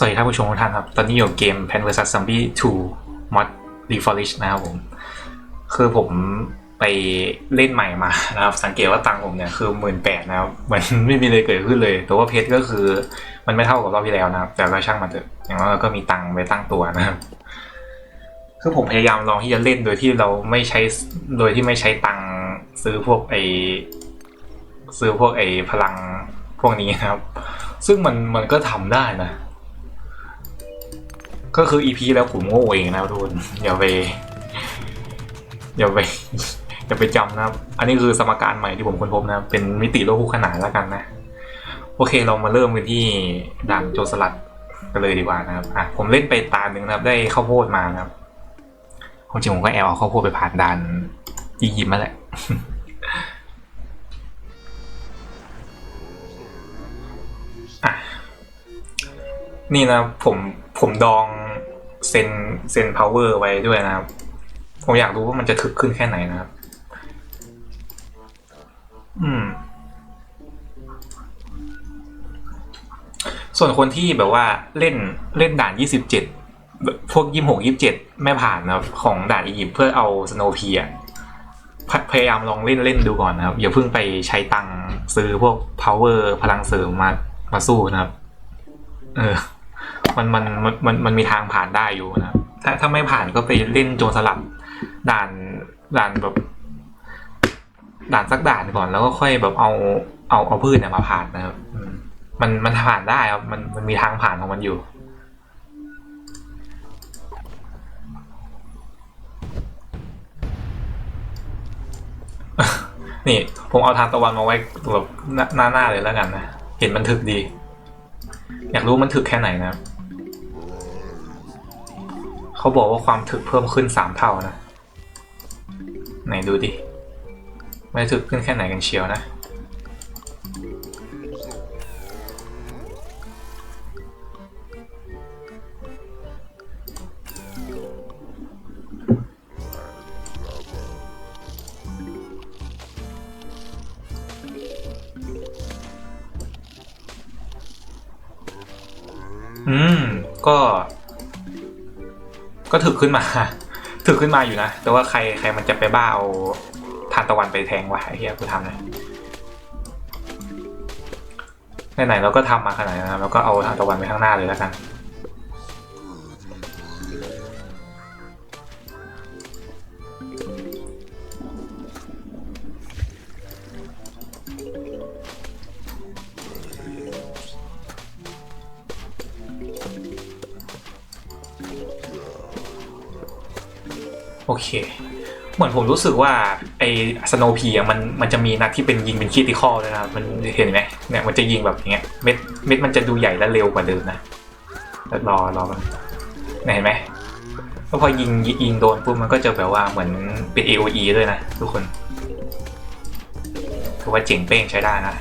สวัสดีท่านผู้ชมทุกท่านครับ ตอนนี้อยู่เกม Plan vs Zombie 2 Mod Refurbish นะครับผม คือผมไปเล่นใหม่มานะครับ สังเกตว่าตังค์ผมเนี่ยคือหมื่นแปดนะครับมันไม่มีเลยเกิดขึ้นเลย แต่ว่าเพชรก็คือมันไม่เท่ากับรอบที่แล้วนะครับ แต่ก็ช่างมันเถอะ อย่างน้อยเราก็มีตังค์ไปตั้งตัวนะครับ คือผมพยายามลองที่จะเล่นโดยที่เราไม่ใช้ โดยที่ไม่ใช้ตังค์ซื้อพวกไอซื้อพวกไอพลังพวกนี้นะครับ ซึ่งมันมันก็ทำได้นะ ก็คือ EP แล้วผมโง่เองนะทุกคนอย่าไปอย่าไปอย่าไปจำนะครับ อันนี้คือสมการใหม่ที่ผมค้นพบนะเป็นมิติโลกคู่ขนานแล้วกันนะ โอเคเรามาเริ่มกันที่ด่านโจรสลัดกันเลยดีกว่านะครับอะผมเล่นไปตาหนึ่งนะครับ ได้ข้าวโพดมานะครับความจริงผมก็แอบเอาข้าวโพดไปผ่านด่านอียิปต์มาแหละอะนี่นะผมผมดอง เซนเซนพาวเวอร์ไว้ด้วยนะครับ ผมอยากรู้ว่ามันจะถึกขึ้นแค่ไหนนะครับ อืม ส่วนคนที่แบบว่าเล่นเล่นด่าน27พวก26 27ไม่ผ่านนะครับ ของด่านอียิปต์เพื่อเอาสโนพีอะพยพยายามลองเล่นเล่นดูก่อนนะครับ อย่าเพิ่งไปใช้ตังค์ซื้อพวก power พลังเสริมมามาสู้นะครับ เออ มันมันมันมันมีทางผ่านได้อยู่นะถ้าถ้าไม่ผ่านก็ไปเล่นโจรสลัดด่านด่านแบบด่านสักด่านก่อนแล้วก็ค่อยแบบเอาเอาเอาพืชเนี่ยมาผ่านนะครับมันมันผ่านได้ครับมันมันมีทางผ่านของมันอยู่นี่ผมเอาทานตะวันมาไว้แบบหน้าหน้าหน้าเลยแล้วกันนะ เห็นมันถึกดี อยากรู้มันถึกแค่ไหนนะครับ เขาบอกว่าความถึกเพิ่มขึ้นสามเท่านะ ไหนดูดิ ไม่ถึกขึ้นแค่ไหนกันเชียวนะ อืม ก็ ก็ถึกขึ้นมา ถึกขึ้นมาอยู่นะ แต่ว่าใครใครมันจะไปบ้าเอาทานตะวันไปแทงวะไอ้เหี้ยกูทำเลยไหนๆเราก็ทำมาขนาดนั้นนะแล้วก็เอาทานตะวันไปข้างหน้าเลยแล้วกัน โอเค เหมือนผมรู้สึกว่าไอ้สโนพีอะมันมันจะมีนัดที่เป็นยิงเป็นคีติคอลเลยนะครับมันเห็นไหมเนี่ยมันจะยิงแบบอย่างเงี้ยเม็ดเม็ดมันจะดูใหญ่และเร็วกว่าเดิมนะแล้วรอรอมันเนี่ยเห็นไหมแล้วพอยิงยิงโดนปุ๊บมันก็จะแบบว่าเหมือนเป็น AOE ด้วยนะทุกคนถือว่าเจ๋งเป้งใช้ได้นะ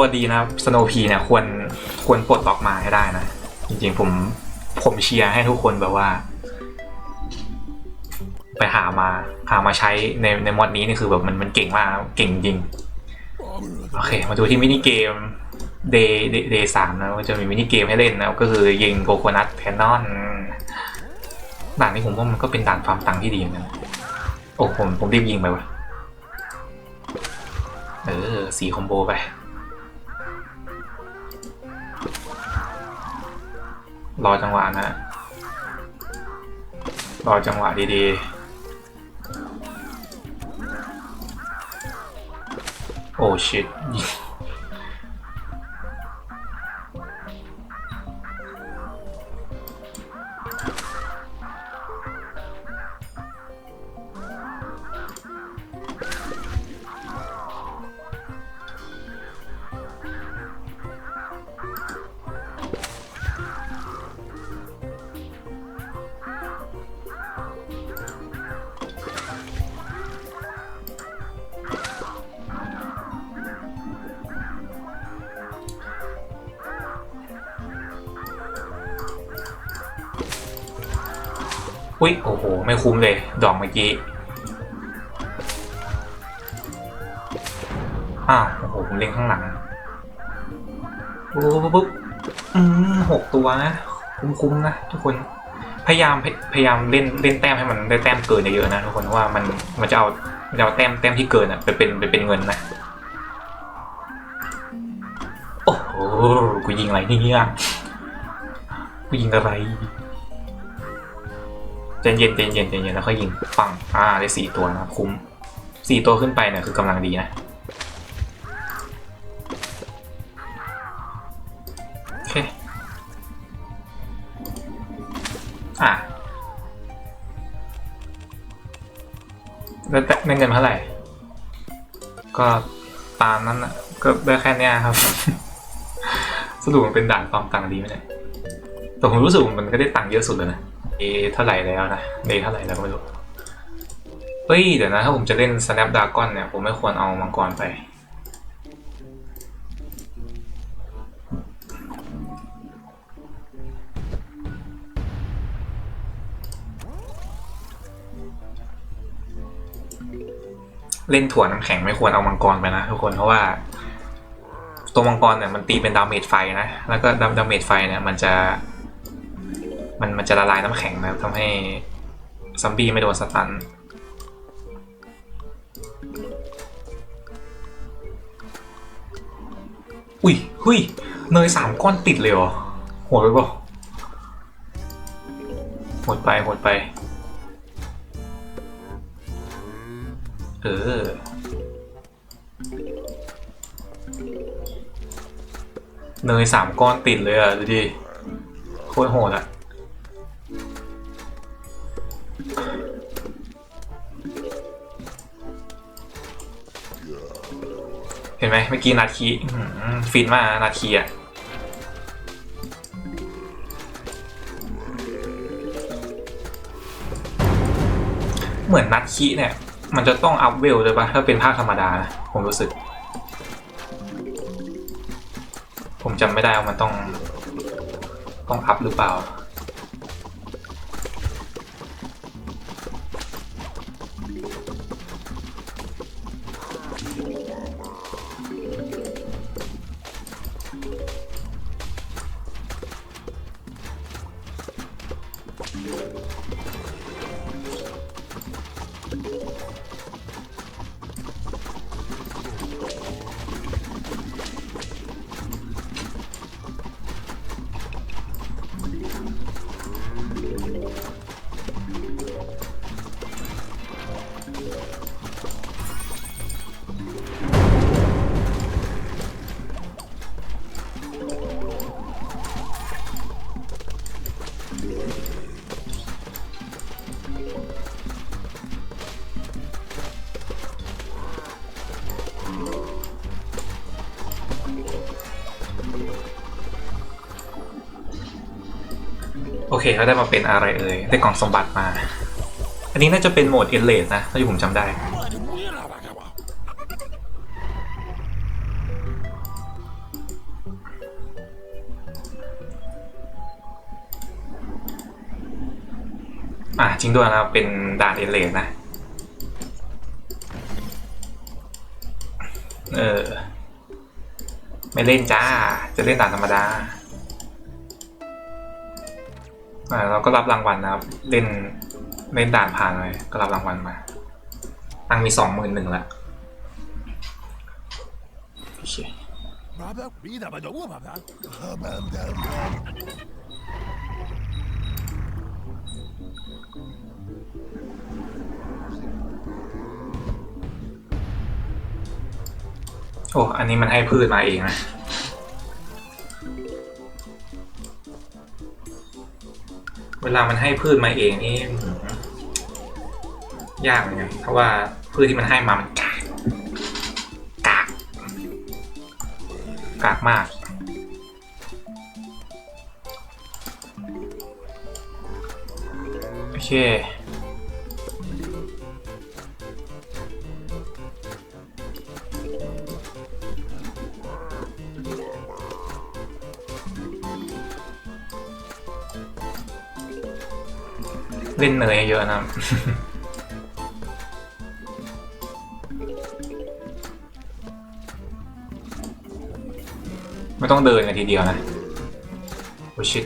ตัวดีนะครับสโนพีเนี่ยควรควรปลดล็อกมาให้ได้นะ จริงๆผมผมเชียร์ให้ทุกคนแบบว่า ไปหามาหามาใช้ในในมอดนี้นี่คือแบบมันมันเก่งมากครับเก่งจริง โอเค มาดูที่มินิเกม Day Day Day สามนะก็จะมีมินิเกมให้เล่นนะก็คือยิงโกโคนัทแคนนอนด่านนี้ผมว่ามันก็เป็นด่านฟาร์มตังค์ที่ดีเหมือนกันโอ้ผมผมรีบยิงไปว่ะเออสีคอมโบไป รอจังหวะนะ รอจังหวะดีๆ โอ้ชิต อุ้ยโอ้โห ไม่คุ้มเลย ดอกเมื่อกี้ อ้าวโอ้โห ผมเล็งข้างหลังปุ๊บปุ๊บปุ๊บอืมหกตัวนะ คุ้มๆนะทุกคน พยายามพยพยายามเล่นเล่นแต้มให้มันได้แต้มเกินเยอะๆนะทุกคนว่ามันมันจะเอาจะเอาแต้มแต้มที่เกินอะไปเป็นไปเป็นเงินนะ โอ้โห กูยิงอะไรเนี่ยกูยิงอะไร ใจเย็นใจเย็นใจเย็นแล้วค่อยยิงปังอ่าได้สี่ตัวนะคุ้มสี่ตัวขึ้นไปเนี่ยคือกำลังดีนะโอเคอะแล้วได้เงินเท่าไหร่ ก็ตามนั้นนะก็ได้แค่เนี้ยครับสรุปมันเป็นด่านความตังดีไหมเนี่ยแต่ผมรู้สึกมันก็ได้ตังค์เยอะสุดเลยนะ เอเท่าไหร่แล้วนะเดเท่าไหร่แล้วก็ไม่รู้เฮ้ยเดี๋ยวนะถ้าผมจะเล่น Snapdragon เนี่ย ผมไม่ควรเอามังกรไป เล่นถั่วน้ำแข็งไม่ควรเอามังกรไปนะทุกคนเพราะว่าตัวมังกรเนี่ยมันตีเป็นดาเมจไฟนะ แล้วก็ดาเมจไฟเนี่ยมันจะ มันมันจะละลายน้ำแข็งนะทำให้ซัมบี้ไม่โดนสตันอุ้ยหุยเนยสามก้อนติดเลยเหรอโหดไปปะโหดไปโหดไป เออ เนยสามก้อนติดเลยอะ ดูดิ โคตรโหดอะ เห็นไหมเมื่อกี้นาทีอื้อหือฟินมากนะนาทีอะเหมือนนัดคีเนี่ย มันจะต้องอัพเวลเลยปะถ้าเป็นภาคธรรมดานะผมรู้สึก ผมจำไม่ได้ว่ามันต้อง ต้องอัพหรือเปล่า เคเขาได้มาเป็นอะไรเอ่ยได้กล่องสมบัติมา อันนี้น่าจะเป็นโหมดเอเลสนะถ้าที่ผมจำได้ อะจริงด้วยนะครับเป็นด่านเอเลสนะ เออ ไม่เล่นจ้า จะเล่นด่านธรรมดา อ่าเราก็รับรางวัลนะครับ เล่นเล่นด่านผ่านเลยก็รับรางวัลมาตังค์มีสองหมื่นหนึ่งละโอเค Baba, vida, bada, ua, baba. โอ้ อันนี้มันให้พืชมาเองนะ เวลามันให้พืชมาเองนี่หือยากเหมือนกันเพราะว่าพืชที่มันให้มามันกากกากกากมากโอเค เล่นเนยเยอะนะไม่ต้องเดินกันทีเดียวนะโอ้ชิต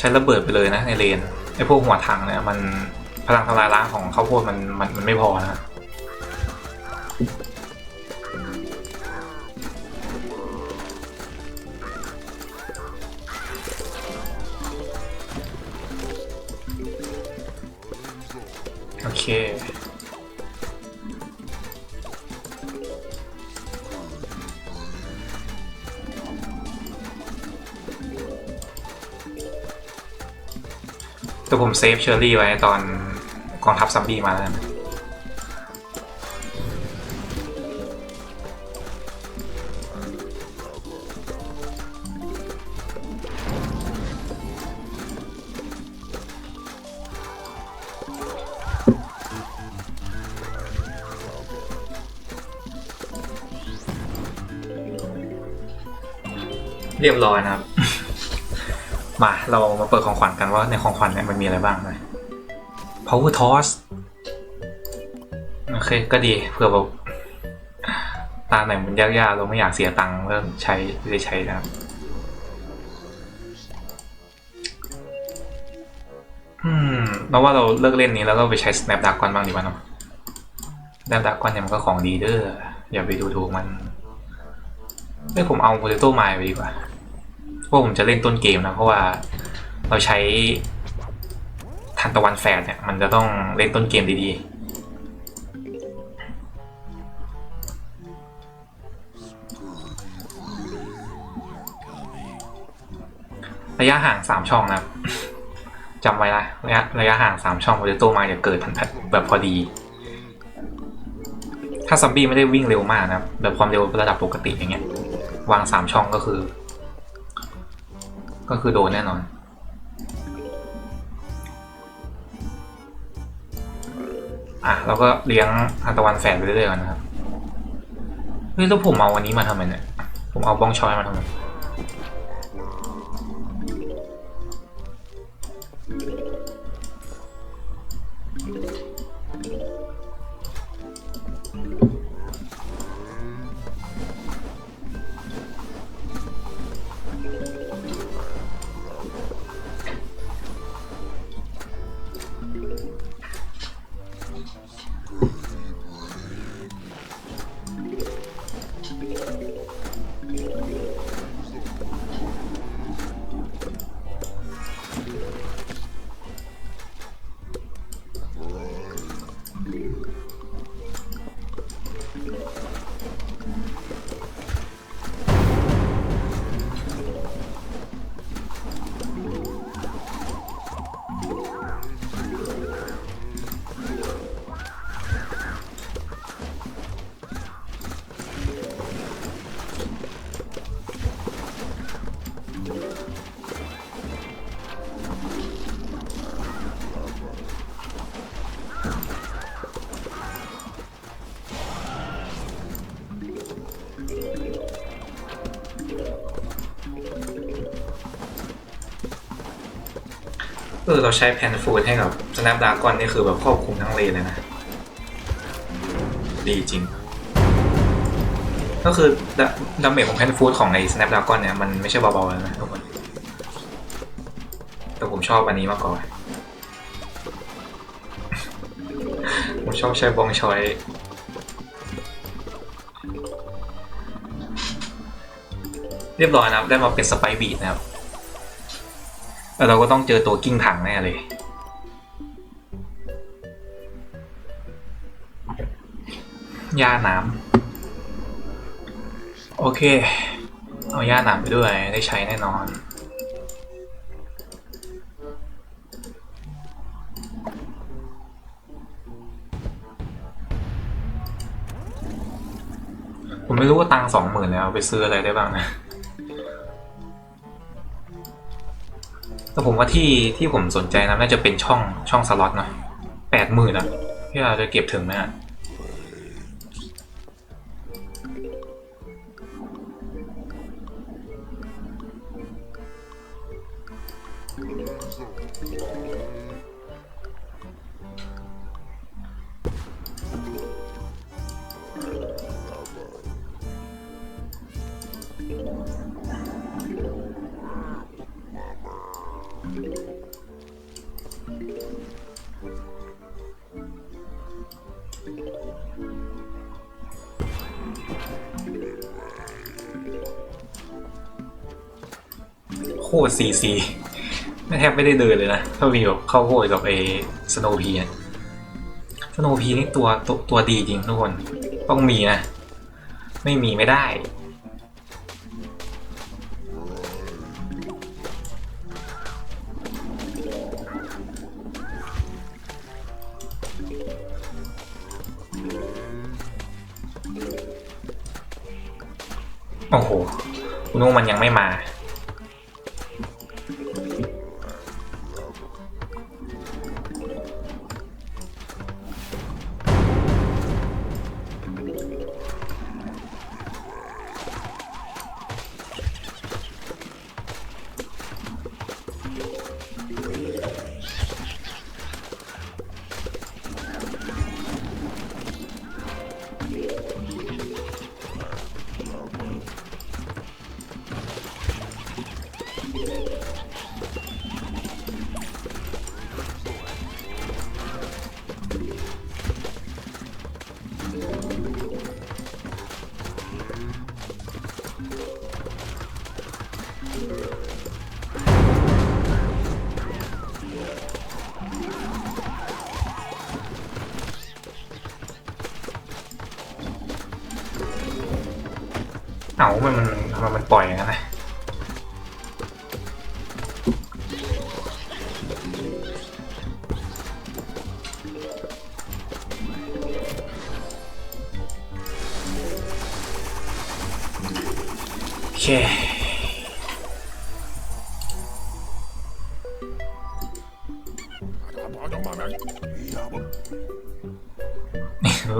ใช้ระเบิดไปเลยนะในเลนไอพวกหัวถังเนี่ยมันพลังทำลายล้างของข้าวโพดมันมันมันไม่พอนะ ผมเซฟเชอร์รี่ไว้ตอนกองทัพซัมบี้มาแล้วนะเรียบร้อยนะครับ มาเรามาเปิดของขวัญกันว่าในของขวัญเนี่ยมันมีอะไรบ้างนะ power toss โอเคก็ดีเผื่อแบบตาไหนมันยากๆเราไม่อยากเสียตังค์เริ่มใช้ได้ใช้นะครับอืมเราว่าเราเลิกเล่นนี้แล้วก็ไปใช้ snapdragon บ้างดีกว่าเนาะ snapdragon เนี่ยมันก็ของดีเด้ออย่าไปดูถูกมันเอ้ยผมเอา potato mine ไปดีกว่า พราะผมจะเล่นต้นเกมนะ เพราะว่าเราใช้ทันตะวันแฝดเนี่ย มันจะต้องเล่นต้นเกมดีๆ ระยะห่างสามช่องนะจำไว้นะระยะระยะห่างสามช่องโปเตโต้มาจะเกิดพันแบบพอดี ถ้าซัมบี้ไม่ได้วิ่งเร็วมากนะแบบความเร็วระดับปกติอย่างเงี้ยวางสามช่องก็คือ ก็คือโดนแน่นอน อะเราก็เลี้ยงอันตะวันแฝดไปเรื่อยๆก่อนนะครับ เฮ้ยแล้วผมเอาวันนี้มาทำไมเนี่ย ผมเอาบ้องชอยมาทำไม เออเราใช้แพนฟูดให้กับ Snapdragon นี่คือแบบครอบคุมทั้งเลนเลยนะ ดีจริง ก็คือดาดาเมจของแพนฟูดของใน Snapdragon เนี่ยมันไม่ใช่เบาๆแล้วนะทุกคนแต่ผมชอบอันนี้มากกว่าผมชอบใช้บองชอยเรียบร้อยนะครับ ได้มาเป็นสไปบีดนะครับ แล้วเราก็ต้องเจอตัวกิ้งถังแน่เลย ยาน้ำโอเค เอายาหนามไปด้วยได้ใช้แน่นอนผมไม่รู้ว่าตังสองหมื่นแล้วเอาไปซื้ออะไรได้บ้างนะ แต่ผมว่าที่ที่ผมสนใจนะน่าจะเป็นช่องช่องสล็อตเนาะแปดหมื่นอะที่เราจะเก็บถึงไหมอะ ซีซีไม่แทบไม่ได้เดินเลยนะถ้ามีแบบเข้าโคตรกับไอ้สโนพีอะสโนพีนี่ตัวตัวตัวดีจริงทุกคนต้องมีนะ ไม่มีไม่ได้โอ้โหคุณนุ่มันยังไม่มาามันมันมันมมันปล่อยอย่างนั้นนะโอเค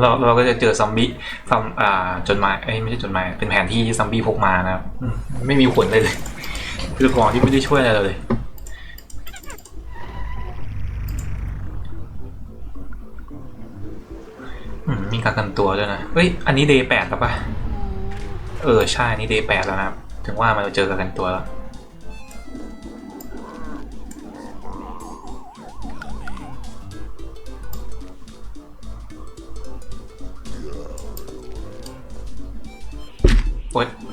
เราเราก็จะเจอซอมบี้ซอมอ่าจดหมายเอ้ไม่ใช่จดหมายเป็นแผนที่ซอมบี้พกมานะครับไม่มีผลเลยเลยคือของที่ไม่ได้ช่วยอะไรเลยมีการกันตัวด้วยนะเฮ้ยอันนี้เดย์แปดแล้วปะเออใช่นนี้เดย์แปดแล้วนะครับ ถึงว่ามันจะเจอกันตัวแล้ว โ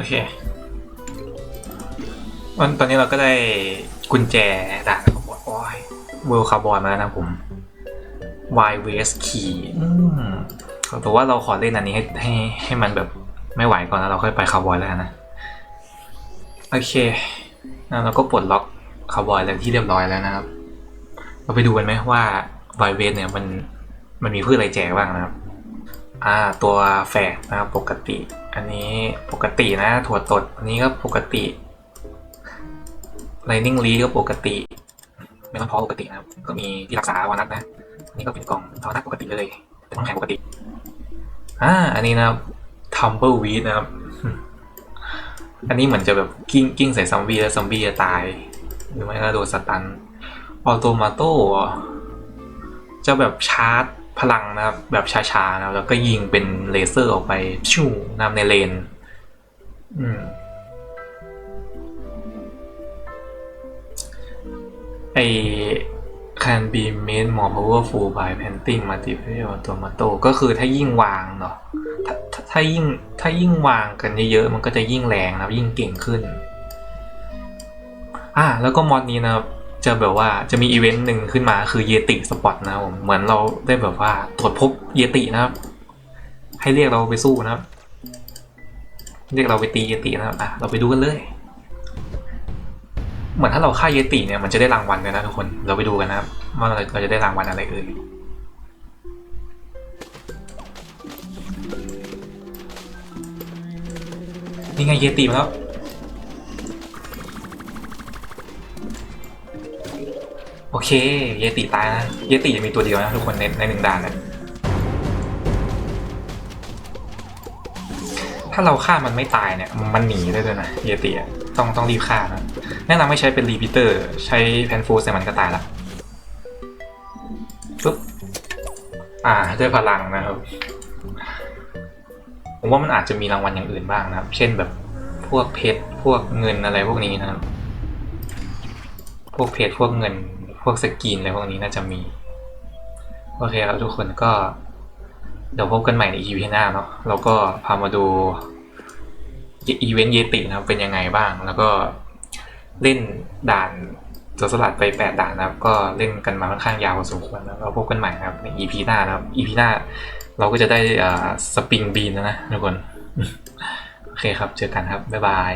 โอเควันตอนนี้เราก็ได้กุญแจด่านโอ้ยเวลคาร์บอนมาแล้วนะผม Y w s Key อืมแต่ว่าเราขอเล่นอันนี้ให้ให้ให้มันแบบไม่ไหวก่อนแล้วเราค่อยไปคาร์บอยแล้วนะ โอเคแล้วเราก็ปลดล็อกคาร์บอยแล้วที่เรียบร้อยแล้วนะครับ เราไปดูกันไหมว่า Y w s เนี่ยมันมันมีพืชอะไรแจกบ้างนะครับ อ่าตัวแฝกนะครับปกติ อันนี้ปกตินะถั่วตด อันนี้ก็ปกติ Lightning l e ก็ปกติไม่ต้องพอปกตินะครับ ก็มีที่รักษาวานัทนะอันนี้ก็เป็นกล่องวานัทปกติเลยเป็นน้ำแข็งปกติอ่าอันนี้นะครับ Tumbleweed นะครับ อันนี้เหมือนจะแบบกิ้งกิ้งใส่ซอมบี้แล้วซอมบี้จะตาย หรือไม่ก็โดนสตันออโตมาโต้จะแบบชาร์จ พลังนะครับแบบช้าๆนะแล้วก็ยิงเป็นเลเซอร์ออกไปชูนำในเลน อืมไอ can be made more powerful by painting multiple tomato ก็คือถ้ายิ่งวางเนาะถ้าถ้าถ้ายิ่งถ้ายิ่งวางกันเยอะๆมันก็จะยิ่งแรงนะยิ่งเก่งขึ้น อ่าแล้วก็มอดนี้นะครับ จะแบบว่าจะมีอีเวนต์หนึ่งขึ้นมาคือเยติสปอตนะผมเหมือนเราได้แบบว่าตรวจพบเยตินะครับ ให้เรียกเราไปสู้นะครับ เรียกเราไปตีเยตินะครับอะเราไปดูกันเลย เหมือนถ้าเราฆ่าเยติเนี่ยมันจะได้รางวัลเลยนะทุกคนเราไปดูกันนะครับว่าเราเราจะได้รางวัลอะไรเอ่ยนี่ไงเยติมาแล้ว โอเค เยติตายนะเยติจะมีตัวเดียวนะทุกคนในในหนึ่งด่านนะถ้าเราฆ่ามันไม่ตายเนี่ย มันหนีได้ด้วยนะเยติต้องต้องรีบฆ่านะแนะนำให้ใช้เป็นรีพิเตอร์ ใช้แพนฟูสใส่มันก็ตายละปุ๊บอ่าด้พลังนะครับ ผมว่ามันอาจจะมีรางวัลอย่างอื่นบ้างนะครับ เช่นแบบพวกเพชรพวกเงินอะไรพวกนี้นะครับ พวกเพจพวกเงิน พวกสกินอะไรพวกนี้น่าจะมี โอเคครับทุกคนก็ เดี๋ยวพบกันใหม่ใน EP หน้าเนาะแล้วก็พามาดูอีเวนต์เยตินะครับเป็นยังไงบ้าง แล้วก็เล่นด่านตัวสลัดไปแปดด่านนะครับ ก็เล่นกันมาค่อนข้างยาวพอสมควรแล้วเราพบกันใหม่นะครับใน EP หน้านะครับ EP หน้า เราก็จะได้สปริงบีนแล้วนะทุกคน โอเคครับ เจอกันครับ บ๊ายบาย